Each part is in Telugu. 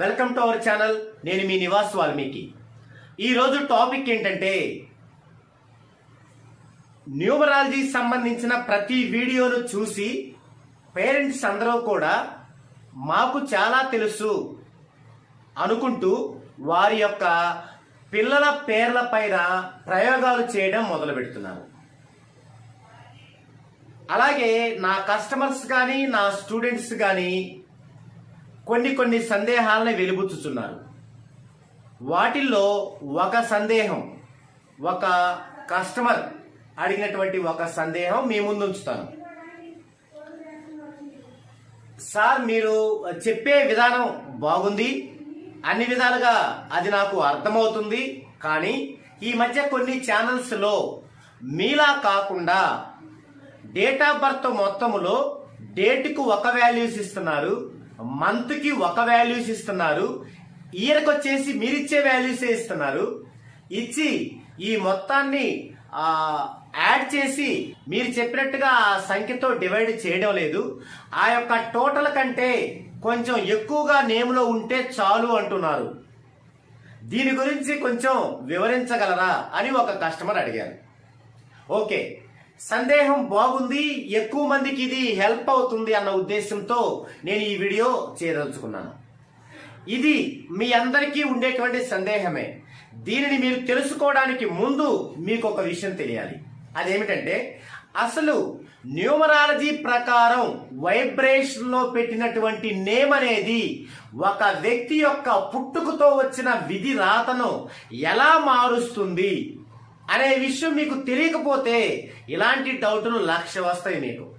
వెల్కమ్ టు అవర్ ఛానల్ నేను మీ నివాస్ వాల్మీకి. ఈరోజు టాపిక్ ఏంటంటే న్యూమరాలజీ సంబంధించిన ప్రతి వీడియోను చూసి పేరెంట్స్ అందరూ కూడా మాకు చాలా తెలుసు అనుకుంటూ వారి యొక్క పిల్లల పేర్ల పైన ప్రయోగాలు చేయడం మొదలు పెడుతున్నారు అలాగే నా కస్టమర్స్ కానీ నా స్టూడెంట్స్ కానీ కొన్ని కొన్ని సందేహాలను వెలుబుచ్చుచున్నారు వాటిల్లో ఒక సందేహం ఒక కస్టమర్ అడిగినటువంటి ఒక సందేహం మీ ముందు ఉంచుతాను. సార్ మీరు చెప్పే విధానం బాగుంది. అన్ని విధాలుగా అది నాకు అర్థమవుతుంది. కానీ ఈ మధ్య కొన్ని ఛానల్స్లో మీలా కాకుండా డేట్ ఆఫ్ బర్త్ మొత్తములో డేట్కు ఒక వాల్యూస్ ఇస్తున్నారు. మంత్కి ఒక వాల్యూస్ ఇస్తున్నారు. ఇయర్కి వచ్చేసి మీరిచ్చే వాల్యూసే ఇస్తున్నారు. ఇచ్చి ఈ మొత్తాన్ని యాడ్ చేసి మీరు చెప్పినట్టుగా ఆ సంఖ్యతో డివైడ్ చేయడం లేదు. ఆ యొక్క టోటల్ కంటే కొంచెం ఎక్కువగా నేమ్లో ఉంటే చాలు అంటున్నారు. దీని గురించి కొంచెం వివరించగలరా అని ఒక కస్టమర్ అడిగారు. ఓకే సందేహం బాగుంది ఎక్కువ మందికి ఇది హెల్ప్ అవుతుంది అన్న ఉద్దేశంతో నేను ఈ వీడియో చేయదలుచుకున్నాను. ఇది మీ అందరికీ ఉండేటువంటి సందేహమే. దీనిని మీరు తెలుసుకోవడానికి ముందు మీకు ఒక విషయం తెలియాలి. అదేమిటంటే అసలు న్యూమరాలజీ ప్రకారం వైబ్రేషన్లో పెట్టినటువంటి నేమ్ అనేది ఒక వ్యక్తి యొక్క పుట్టుకతో వచ్చిన విధి రాతను ఎలా మారుస్తుంది? అనే విషయం మీకు తెలియకపోతే ఇలాంటి డౌట్లు లక్ష వస్తాయి మీకు.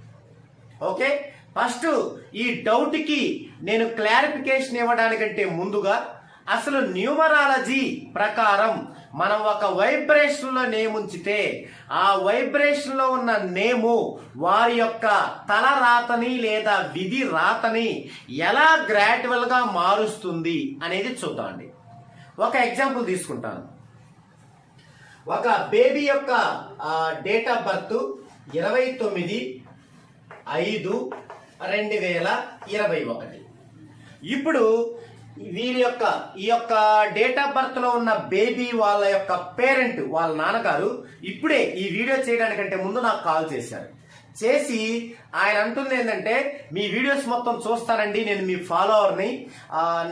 ఓకే? ఫస్ట్ ఈ డౌట్కి నేను క్లారిఫికేషన్ ఇవ్వడానికంటే ముందుగా అసలు న్యూమరాలజీ ప్రకారం మనం ఒక వైబ్రేషన్లో నేముంచితే నేమ్ ఉంచితే ఆ వైబ్రేషన్లో ఉన్న నేము వారి యొక్క తల రాతని లేదా విధి రాతని ఎలా గ్రాడ్యువల్గా మారుస్తుంది అనేది చూద్దామండి. ఒక ఎగ్జాంపుల్ తీసుకుంటాను. ఒక బేబీ యొక్క డేట్ ఆఫ్ బర్త్ ఇరవై తొమ్మిది ఐదు రెండు వేల ఇరవై ఒకటి. ఇప్పుడు వీరి యొక్క ఈ యొక్క డేట్ ఆఫ్ బర్త్లో ఉన్న బేబీ వాళ్ళ యొక్క పేరెంట్ వాళ్ళ నాన్నగారు ఇప్పుడే ఈ వీడియో చేయడానికంటే ముందు నాకు కాల్ చేశారు. చేసి ఆయన అంటుంది ఏంటంటే మీ వీడియోస్ మొత్తం చూస్తానండి నేను మీ ఫాలోవర్ని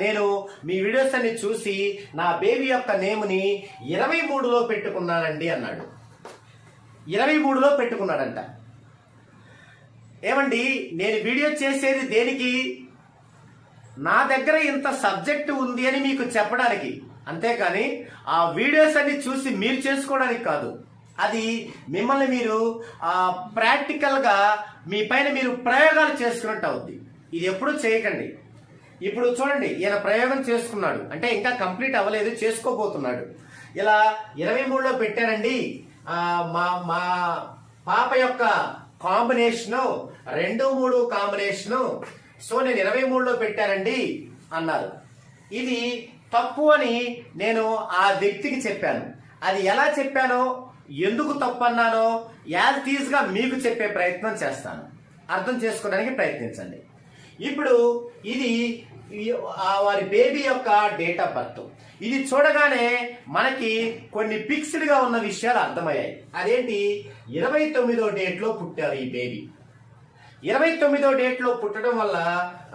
నేను మీ వీడియోస్ అన్ని చూసి నా బేబీ యొక్క నేమ్ని ఇరవై మూడులో పెట్టుకున్నానండి అన్నాడు. ఇరవై మూడులో పెట్టుకున్నాడంట. ఏమండి నేను వీడియో చేసేది దేనికి? నా దగ్గర ఇంత సబ్జెక్ట్ ఉంది అని మీకు చెప్పడానికి. అంతేకాని ఆ వీడియోస్ అన్ని చూసి మీరు చేసుకోవడానికి కాదు. అది మిమ్మల్ని మీరు ప్రాక్టికల్గా మీ పైన మీరు ప్రయోగాలు చేసుకున్నట్టు అవుద్ది. ఇది ఎప్పుడూ చేయకండి. ఇప్పుడు చూడండి ఈయన ప్రయోగం చేసుకున్నాడు. అంటే ఇంకా కంప్లీట్ అవ్వలేదు చేసుకోబోతున్నాడు. ఇలా ఇరవై మూడులో పెట్టానండి మా మా పాప యొక్క కాంబినేషను రెండు మూడు కాంబినేషను. సో నేను ఇరవై మూడులో పెట్టానండి అన్నారు. ఇది తప్పు అని నేను ఆ వ్యక్తికి చెప్పాను. అది ఎలా చెప్పానో ఎందుకు తప్పు యాజ్ టీజ్గా మీకు చెప్పే ప్రయత్నం చేస్తాను. అర్థం చేసుకోవడానికి ప్రయత్నించండి. ఇప్పుడు ఇది వారి బేబీ యొక్క డేట్ ఆఫ్ బర్త్. ఇది చూడగానే మనకి కొన్ని ఫిక్స్డ్గా ఉన్న విషయాలు అర్థమయ్యాయి. అదేంటి? ఇరవై తొమ్మిదో డేట్లో పుట్టారు ఈ బేబీ. ఇరవై తొమ్మిదో డేట్లో పుట్టడం వల్ల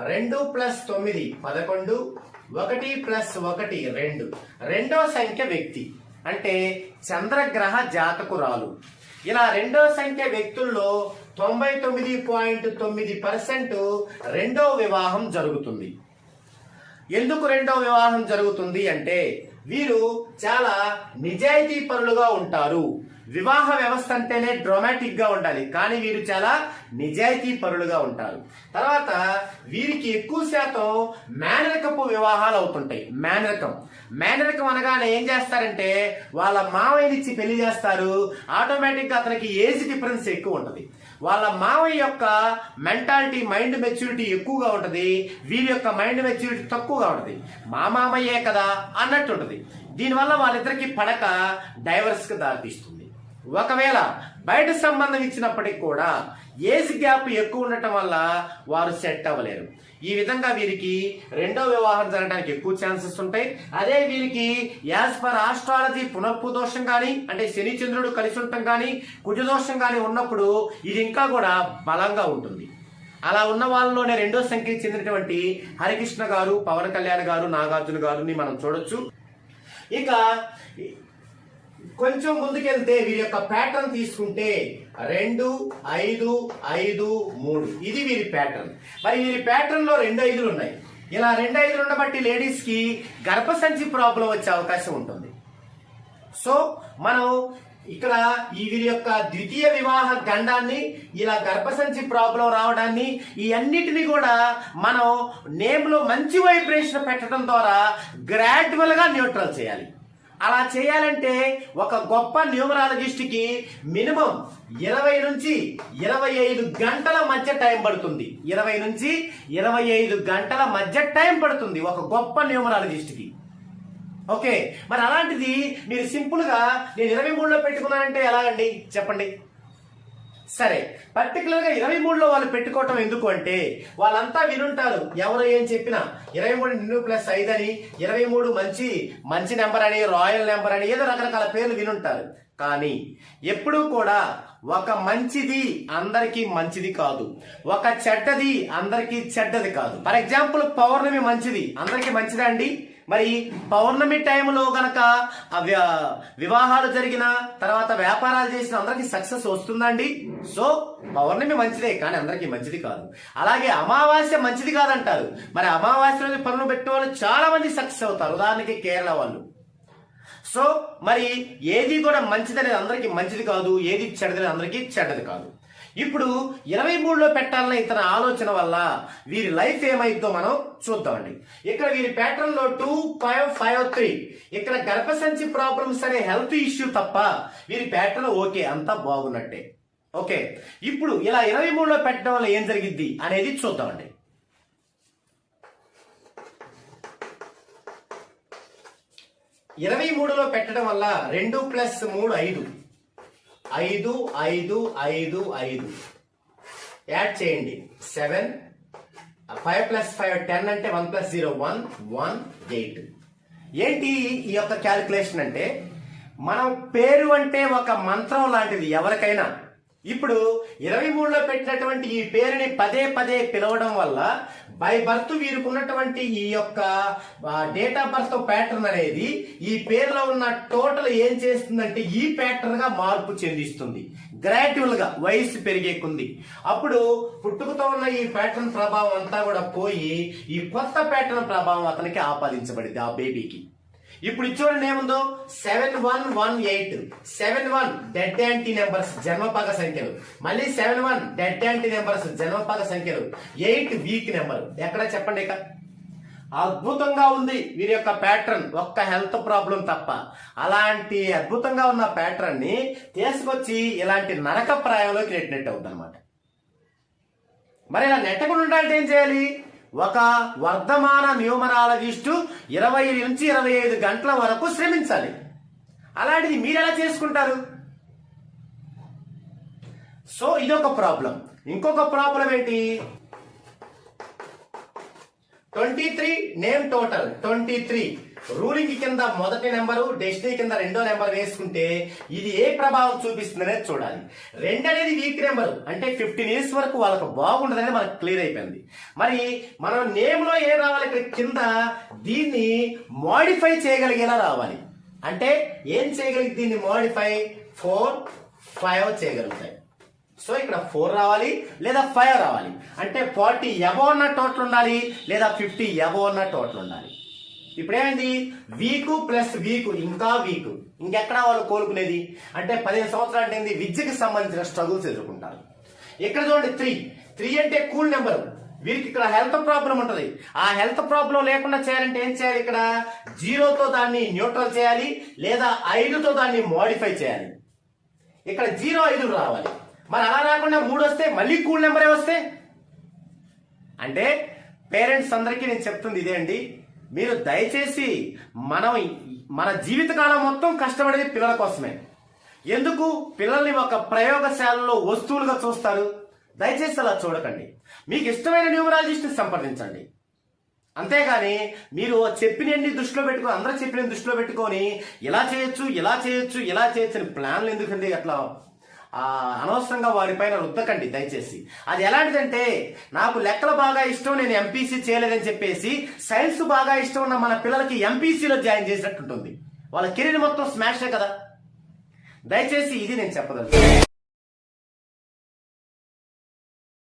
రెండు ప్లస్ తొమ్మిది పదకొండు ఒకటి ప్లస్ ఒకటి రెండు. రెండో సంఖ్య వ్యక్తి. అంటే చంద్రగ్రహ జాతకురాలు. ఇలా రెండో సంఖ్య వ్యక్తుల్లో తొంభై తొమ్మిది పాయింట్ తొమ్మిది పర్సెంట్ రెండో వివాహం జరుగుతుంది. ఎందుకు రెండో వివాహం జరుగుతుంది అంటే వీరు చాలా నిజాయితీ పరులుగా ఉంటారు. వివాహ వ్యవస్థ అంటేనే డ్రామాటిక్గా ఉండాలి. కానీ వీరు చాలా నిజాయితీ పరులుగా ఉంటారు. తర్వాత వీరికి ఎక్కువ శాతం మేనరకపు వివాహాలు అవుతుంటాయి. మేనరకం. మేనరకం అనగానే ఏం చేస్తారంటే వాళ్ళ మావయ్యనిచ్చి పెళ్ళి చేస్తారు. ఆటోమేటిక్గా అతనికి ఏజ్ డిఫరెన్స్ ఎక్కువ ఉంటుంది. వాళ్ళ మావయ్య యొక్క మెంటాలిటీ మైండ్ మెచ్యూరిటీ ఎక్కువగా ఉంటుంది. వీరి యొక్క మైండ్ మెచ్యూరిటీ తక్కువగా ఉంటుంది. మా మామయ్యే కదా అన్నట్టు ఉంటుంది. దీనివల్ల వాళ్ళిద్దరికి పడక డైవర్స్కి దారితీస్తుంది. ఒకవేళ బయట సంబంధం ఇచ్చినప్పటికి కూడా ఏజ్ గ్యాప్ ఎక్కువ ఉండటం వల్ల వారు సెట్ అవ్వలేరు. ఈ విధంగా వీరికి రెండో వివాహం జరగడానికి ఎక్కువ ఛాన్సెస్ ఉంటాయి. అదే వీరికి యాజ్ పర్ ఆస్ట్రాలజీ పునఃపు దోషం కానీ అంటే శని చంద్రుడు కలిసి ఉండటం కానీ కుజదోషం కానీ ఉన్నప్పుడు ఇది ఇంకా కూడా బలంగా ఉంటుంది. అలా ఉన్న వాళ్ళలోనే రెండో సంఖ్యకి చెందినటువంటి హరికృష్ణ గారు పవన్ కళ్యాణ్ గారు నాగార్జున గారుని మనం చూడొచ్చు. ఇక కొంచెం ముందుకెళ్తే వీరి యొక్క ప్యాటర్న్ తీసుకుంటే రెండు ఐదు ఐదు మూడు. ఇది వీరి ప్యాటర్న్ మరి వీరి ప్యాటర్న్లో రెండు ఐదులు ఉన్నాయి. ఇలా రెండు ఐదులు ఉండబట్టి లేడీస్కి గర్భసంచి ప్రాబ్లం వచ్చే అవకాశం ఉంటుంది. సో మనం ఇక్కడ ఈ వీరి యొక్క ద్వితీయ వివాహ గండాన్ని ఇలా గర్భసంచి ప్రాబ్లం రావడాన్ని ఈ అన్నిటిని కూడా మనం నేమ్లో మంచి వైబ్రేషన్ పెట్టడం ద్వారా గ్రాడ్యువల్గా న్యూట్రల్ చేయాలి. అలా చేయాలంటే ఒక గొప్ప న్యూమరాలజిస్ట్కి మినిమం ఇరవై నుంచి ఇరవై ఐదు గంటల మధ్య టైం పడుతుంది. ఇరవై నుంచి ఇరవై ఐదు గంటల మధ్య టైం పడుతుంది ఒక గొప్ప న్యూమరాలజిస్ట్కి ఓకే? మరి అలాంటిది మీరు సింపుల్గా నేను ఇరవై మూడులో పెట్టుకున్నానంటే ఎలా అండి? చెప్పండి. సరే పర్టికులర్గా ఇరవై మూడులో వాళ్ళు పెట్టుకోవటం ఎందుకు అంటే వాళ్ళంతా వినుంటారు. ఎవరు ఏం చెప్పినా ఇరవై మూడు నిన్ను ప్లస్ ఐదు అని ఇరవై మూడు మంచి మంచి నెంబర్ అని రాయల్ నెంబర్ అని ఏదో రకరకాల పేర్లు వినుంటారు. కానీ ఎప్పుడూ కూడా ఒక మంచిది అందరికీ మంచిది కాదు. ఒక చెడ్డది అందరికీ చెడ్డది కాదు. ఫర్ ఎగ్జాంపుల్ పౌర్ణమి మంచిది. అందరికీ మంచిదా అండి? మరి పౌర్ణమి టైంలో గనక వివాహాలు జరిగిన తర్వాత వ్యాపారాలు చేసిన అందరికి సక్సెస్ వస్తుందండి. సో పౌర్ణమి మంచిదే కానీ అందరికీ మంచిది కాదు. అలాగే అమావాస్య మంచిది కాదంటారు. మరి అమావాస్య రోజు పనులు పెట్టే వాళ్ళు చాలా మంది సక్సెస్ అవుతారు. ఉదాహరణకి కేరళ వాళ్ళు. సో మరి ఏది కూడా మంచిదనేది అందరికీ మంచిది కాదు ఏది చెడ్డది అందరికీ చెడ్డది కాదు. ఇప్పుడు ఇరవై మూడులో పెట్టాలన్న ఇతని ఆలోచన వల్ల వీరి లైఫ్ ఏమైందో మనం చూద్దామండి. ఇక్కడ వీరి ప్యాటర్న్లో టూ ఫైవ్ ఫైవ్ త్రీ. ఇక్కడ గర్భసంచి ప్రాబ్లమ్స్ అనే హెల్త్ ఇష్యూ తప్ప వీరి ప్యాటర్న్ ఓకే అంతా బాగున్నట్టే. ఓకే ఇప్పుడు ఇలా ఇరవై మూడులో పెట్టడం వల్ల ఏం జరిగిద్ది అనేది చూద్దామండి. ఇరవై మూడులో పెట్టడం వల్ల రెండు ప్లస్ మూడు ఐదు. ఐదు ఐదు ఐదు ఐదు. యాడ్ చేయండి. Seven five plus five ten అంటే one plus zero one one eight ఏంటి ఈ యొక్క క్యాలిక్యులేషన్ అంటే? మనం పేరు అంటే ఒక మంత్రం లాంటిది ఎవరికైనా. ఇప్పుడు ఇరవై మూడులో పెట్టినటువంటి ఈ పేరుని పదే పదే పిలవడం వల్ల బై బర్త్ వీరుకున్నటువంటి ఈ యొక్క డేట్ ఆఫ్ బర్త్ ప్యాటర్న్ అనేది ఈ పేరులో ఉన్న టోటల్ ఏం చేస్తుందంటే ఈ ప్యాటర్న్గా మార్పు చెందిస్తుంది. గ్రాడ్యువల్గా వయసు పెరిగే కొంది. అప్పుడు పుట్టుకతో ఉన్న ఈ ప్యాటర్న్ ప్రభావం అంతా కూడా పోయి ఈ కొత్త ప్యాటర్న్ ప్రభావం అతనికి ఆపాదించబడింది ఆ బేబీకి ఇప్పుడు చూడండి ఏముందో? Seven one one eight. Seven one dead anti numbers జన్మపాక సంఖ్యలు. మళ్ళీ seven one dead anti numbers జన్మపాక సంఖ్యలు. Eight weak number. ఎక్కడ చెప్పండి ఇక? అద్భుతంగా ఉంది వీరి యొక్క ప్యాటర్న్. ఒక్క హెల్త్ ప్రాబ్లం తప్ప. అలాంటి అద్భుతంగా ఉన్న ప్యాటర్న్ని తీసుకొచ్చి ఇలాంటి నరక ప్రాయంలోకి నెట్టినట్టు అవుతుంది అనమాట మరి ఇలా నెట్టకుండా ఉండాలంటే ఏం చేయాలి? ఒక వర్ధమాన న్యూమరాలజిస్టు ఇరవై నుంచి ఇరవై ఐదు గంటల వరకు శ్రమించాలి. అలాంటిది మీరు ఎలా చేసుకుంటారు? సో ఇదొక ప్రాబ్లం. ఇంకొక ప్రాబ్లం ఏంటి? Twenty three name total. Twenty three. Ruling కింద మొదటి నెంబరు డెస్టినీ కింద రెండో నెంబర్ వేసుకుంటే ఇది ఏ ప్రభావం చూపిస్తుంది అనేది చూడాలి. రెండు అనేది వీక్ నెంబర్ అంటే ఫిఫ్టీన్ ఇయర్స్ వరకు వాళ్ళకు బాగుండదని మనకు క్లియర్ అయిపోయింది. మరి మనం నేమ్లో ఏం రావాలి ఇక్కడ కింద? దీన్ని మోడిఫై చేయగలిగేలా రావాలి. అంటే ఏం చేయగలిగి దీన్ని మోడిఫై ఫోర్ ఫైవ్ చేయగలుగుతాయి. సో ఇక్కడ ఫోర్ రావాలి లేదా ఫైవ్ రావాలి. అంటే ఫార్టీ ఎబో ఉన్న టోటల్ ఉండాలి లేదా ఫిఫ్టీ ఎబో ఉన్న టోటల్ ఉండాలి. ఇప్పుడేమైంది వీకు ప్లస్ వీకు ఇంకా వీకు. ఇంకెక్కడ వాళ్ళు కోలుకునేది? అంటే పదిహేను సంవత్సరాలు అంటే విద్యకి సంబంధించిన స్ట్రగుల్స్ ఎదుర్కొంటారు. ఇక్కడ చూడండి త్రీ త్రీ అంటే కూల్ నెంబర్. వీరికి ఇక్కడ హెల్త్ ప్రాబ్లం ఉంటది. ఆ హెల్త్ ప్రాబ్లం లేకుండా చేయాలంటే ఏం చేయాలి ఇక్కడ? జీరోతో దాన్ని న్యూట్రల్ చేయాలి లేదా ఐదుతో దాన్ని మోడిఫై చేయాలి. ఇక్కడ జీరో ఐదు రావాలి. మరి అలా రాకుండా మూడు వస్తే మళ్ళీ కూల్ నెంబరే వస్తే? అంటే పేరెంట్స్ అందరికీ నేను చెప్తుంది ఇదే అండి. మీరు దయచేసి మనం మన జీవితకాలం మొత్తం కష్టపడేది పిల్లల కోసమే. ఎందుకు? పిల్లల్ని ఒక ప్రయోగశాలలో వస్తువులుగా చూస్తారు. దయచేసి అలా చూడకండి. మీకు ఇష్టమైన న్యూమరాలజిస్ట్ని సంప్రదించండి. అంతేగాని మీరు చెప్పినన్ని దృష్టిలో పెట్టుకొని అందరూ చెప్పిన దృష్టిలో పెట్టుకొని ఇలా చేయొచ్చు ఇలా చేయొచ్చు ఇలా చేయొచ్చు అని ప్లాన్లు ఎందుకండి అట్లా అనవసరంగా వారిపైన రుద్దకండి దయచేసి. అది ఎలాంటిదంటే నాకు లెక్కలు బాగా ఇష్టం నేను ఎంపీసీ చేయలేదని చెప్పేసి సైన్స్ బాగా ఇష్టం ఉన్న మన పిల్లలకి ఎంపీసీలో జాయిన్ చేసినట్టుంటుంది. వాళ్ళ కెరీర్ మొత్తం స్మాషే కదా? దయచేసి ఇది నేను చెప్పదలుచు